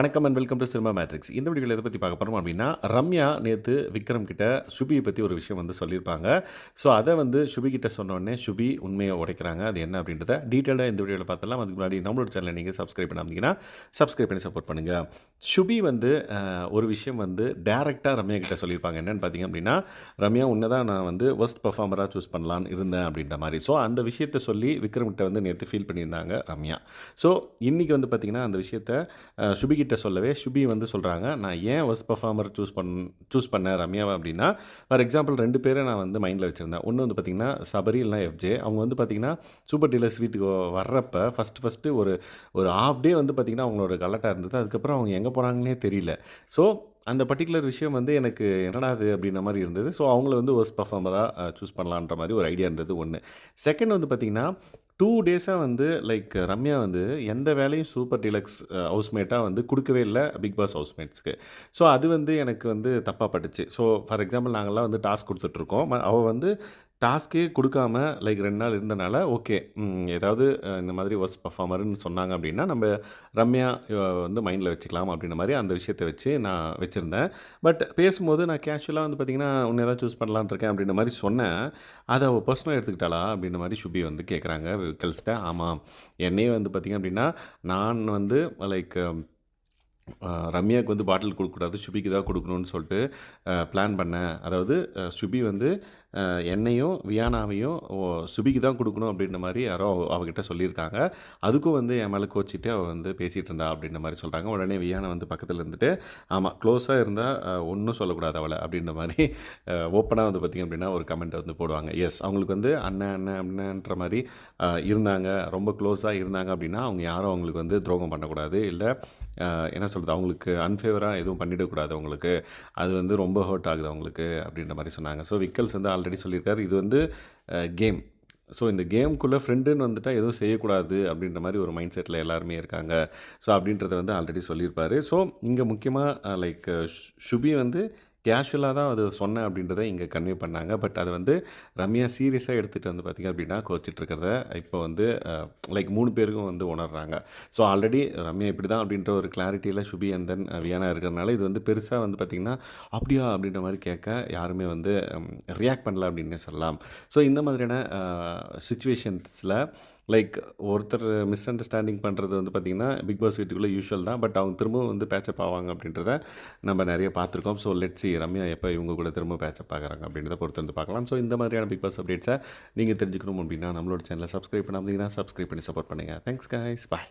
வணக்கம் and welcome to cinema matrix இந்த வீடியோவில் எதை பற்றி பார்க்க போகிறோம் அப்படின்னா ரம்யா நேற்று விக்ரம் கிட்ட சுபியை பற்றி ஒரு விஷயம் வந்து சொல்லியிருப்பாங்க. ஸோ அதை வந்து சுபி கிட்ட சொன்னோடனே சுபி உண்மையை உடைக்கிறாங்க. அது என்ன அப்படின்றத டீட்டெயிலாக இந்த வீடியோவில் பார்த்தலாம் அதுக்கு முன்னாடி நம்மளோட சேனலை நீங்கள் சப்ஸ்கிரைப் பண்ணாமீங்கன்னா சப்ஸ்கிரைப் பண்ணி சப்போர்ட் பண்ணுங்கள் சுபி வந்து ஒரு விஷயம் வந்து டேரெக்டாக ரம்யா கிட்ட சொல்லியிருப்பாங்க. என்னென்னு பார்த்தீங்க அப்படின்னா ரம்யா உன்னை தான் நான் வந்து ஒர்ஸ்ட் பர்ஃபார்மராக சூஸ் பண்ணலான்னு இருந்தேன் அப்படின்ற மாதிரி. ஸோ அந்த விஷயத்தை சொல்லி விக்ரம் கிட்ட வந்து நேற்று ஃபீல் பண்ணியிருந்தாங்க ரம்யா. ஸோ இன்றைக்கி வந்து பார்த்திங்கன்னா அந்த விஷயத்த சுபிகிட்ட கிட்ட சொல்லவே சுபி வந்து சொல்கிறாங்க நான் ஏன் ஒஸ்ட் பர்ஃபார்மர் சூஸ் பண் சூஸ் பண்ணேன் ரம்யாவை அப்படின்னா ஃபார் எக்ஸாம்பிள் ரெண்டு பேரை நான் வந்து மைண்டில் வச்சுருந்தேன். ஒன்று வந்து பார்த்திங்கன்னா சபரி இல்லைனா எஃப்ஜே அவங்க வந்து பார்த்திங்கன்னா சூப்பர் டீலர்ஸ் வீட்டுக்கு வர்றப்ப ஃபஸ்ட்டு ஃபஸ்ட்டு ஒரு ஒரு ஹாஃப் டே வந்து பார்த்திங்கன்னா அவங்களோட கலட்டாக இருந்தது. அதுக்கப்புறம் அவங்க எங்கே போனாங்கன்னே தெரியல. ஸோ அந்த பர்டிகுலர் விஷயம் வந்து எனக்கு என்னடா அது அப்படின்ற மாதிரி இருந்தது. ஸோ அவங்கள வந்து ஒர்ஸ்ட் பர்ஃபார்மராக சூஸ் பண்ணலான்ற மாதிரி ஒரு ஐடியா இருந்தது ஒன்று செகண்ட் வந்து பார்த்திங்கன்னா டூ டேஸாக வந்து லைக் ரம்யா வந்து எந்த வேலையும் சூப்பர் டீலக்ஸ் ஹவுஸ்மேட்டாக வந்து கொடுக்கவே இல்லை பிக் பாஸ் ஹவுஸ்மேட்ஸ்க்கு ஸோ அது வந்து எனக்கு வந்து தப்பாக பட்டுச்சு. ஸோ ஃபார் எக்ஸாம்பிள் நாங்கள்லாம் வந்து டாஸ்க் கொடுத்துட்ருக்கோம் அவள் வந்து டாஸ்க்கே கொடுக்காம லைக் ரெண்டு நாள் இருந்தனால ஓகே ஏதாவது இந்த மாதிரி ஒர்ஸ் பர்ஃபார்மர்னு சொன்னாங்க அப்படின்னா நம்ம ரம்யா வந்து மைண்டில் வச்சுக்கலாம் அப்படின்ற மாதிரி அந்த விஷயத்தை வச்சு நான் வச்சுருந்தேன். பட் பேசும்போது நான் கேஷுவலாக வந்து பார்த்திங்கன்னா உன்னை ஏதாவது சூஸ் பண்ணலான்னு இருக்கேன் அப்படின்ற மாதிரி சொன்னேன். அதை அவள் பர்சனலாக எடுத்துக்கிட்டாளா அப்படின்ற மாதிரி சுபி வந்து கேட்குறாங்க கழிச்சிட்ட ஆமாம் என்னையே வந்து பார்த்திங்க அப்படின்னா நான் வந்து லைக் ரம்யாவுக்கு வந்து பாட்டில் கொடுக்கக்கூடாது சுபிக்கு தான் கொடுக்கணும்னு சொல்லிட்டு பிளான் பண்ணேன். அதாவது சுபி வந்து என்னையும் வியானாவையும் ஓ, சுபிக்கு தான் கொடுக்கணும் அப்படின்ற மாதிரி யாரோ அவகிட்ட சொல்லியிருக்காங்க. அதுக்கும் வந்து என் மேலே கோச்சிட்டு அவள் வந்து பேசிகிட்டு இருந்தா அப்படின்ற மாதிரி சொல்கிறாங்க உடனே வியானா வந்து பக்கத்தில் இருந்துட்டு ஆமாம் க்ளோஸாக இருந்தால் ஒன்றும் சொல்லக்கூடாது அவளை அப்படின்ற மாதிரி ஓப்பனாக வந்து பார்த்திங்க அப்படின்னா ஒரு கமெண்ட் வந்து போடுவாங்க. எஸ் அவங்களுக்கு வந்து அண்ணன் அண்ணன் அண்ணன்ற மாதிரி இருந்தாங்க. ரொம்ப க்ளோஸாக இருந்தாங்க அப்படின்னா அவங்க யாரும் அவங்களுக்கு வந்து துரோகம் பண்ணக்கூடாது. இல்லை என்ன சொல்கிறது அவங்களுக்கு அன்ஃபேவராக எதுவும் பண்ணிடக்கூடாது அவங்களுக்கு. அது வந்து ரொம்ப ஹர்ட் ஆகுது அவங்களுக்கு அப்படின்ற மாதிரி சொன்னாங்க. ஸோ விக்கல்ஸ் வந்து ஆல்ரெடி சொல்லியிருக்காரு. இது வந்து கேம். ஸோ இந்த கேம்குள்ளே ஃப்ரெண்டுன்னு வந்துட்டால் எதுவும் செய்யக்கூடாது அப்படின்ற மாதிரி ஒரு மைண்ட் செட்டில் எல்லாருமே இருக்காங்க. ஸோ அப்படின்றத வந்து ஆல்ரெடி சொல்லியிருப்பார். ஸோ இங்கே முக்கியமாக லைக் சுபி வந்து கேஷுவலாக தான் அது சொன்னேன் அப்படின்றத இங்கே கன்வே பண்ணாங்க. பட் அது வந்து ரம்யா சீரியஸாக எடுத்துகிட்டு வந்து பார்த்திங்க அப்படின்னா கோச்சிட்டு இருக்கிறத இப்போ வந்து லைக் மூணு பேருக்கும் வந்து உணர்றாங்க. ஸோ ஆல்ரெடி ரம்யா இப்படி தான் அப்படின்ற ஒரு கிளாரிட்டியில் சுபி அண்ட் தென் வியானா இருக்கிறதுனால இது வந்து பெருசாக வந்து பார்த்திங்கன்னா அப்படியா? அப்படின்ற மாதிரி கேட்க யாருமே வந்து ரியாக்ட் பண்ணல அப்படின்னே சொல்லலாம். ஸோ இந்த மாதிரியான சுச்சுவேஷன்ஸில் லைக் ஒருத்தர் மிஸ் அண்டர்ஸ்டாண்டிங் பண்ணுறது வந்து பார்த்திங்கன்னா பிக் பாஸ் வீட்டுக்குள்ளே யூஷுவல் தான். பட் அவங்க திரும்பவும் வந்து பேச்சப் ஆவாங்க அப்படின்றத நம்ம நிறைய பார்த்துருக்கோம். ஸோ லெட் சி ரம்யா எப்போ இவங்க கூட திரும்ப பேச்சப் ஆகிறாங்க அப்படின்றத பொறுத்து வந்து பார்க்கலாம். ஸோ இந்த மாதிரியான பிக் பாஸ் அப்டேட்ஸை நீங்கள் தெரிஞ்சுக்கணும் அப்படின்னா நம்மளோட சேனலை சப்ஸ்கிரைப் பண்ணாமல் சப்ஸ்கிரைப் பண்ணி சப்போர்ட் பண்ணுங்கள் தேங்க்ஸ் காய்ஸ் பாய்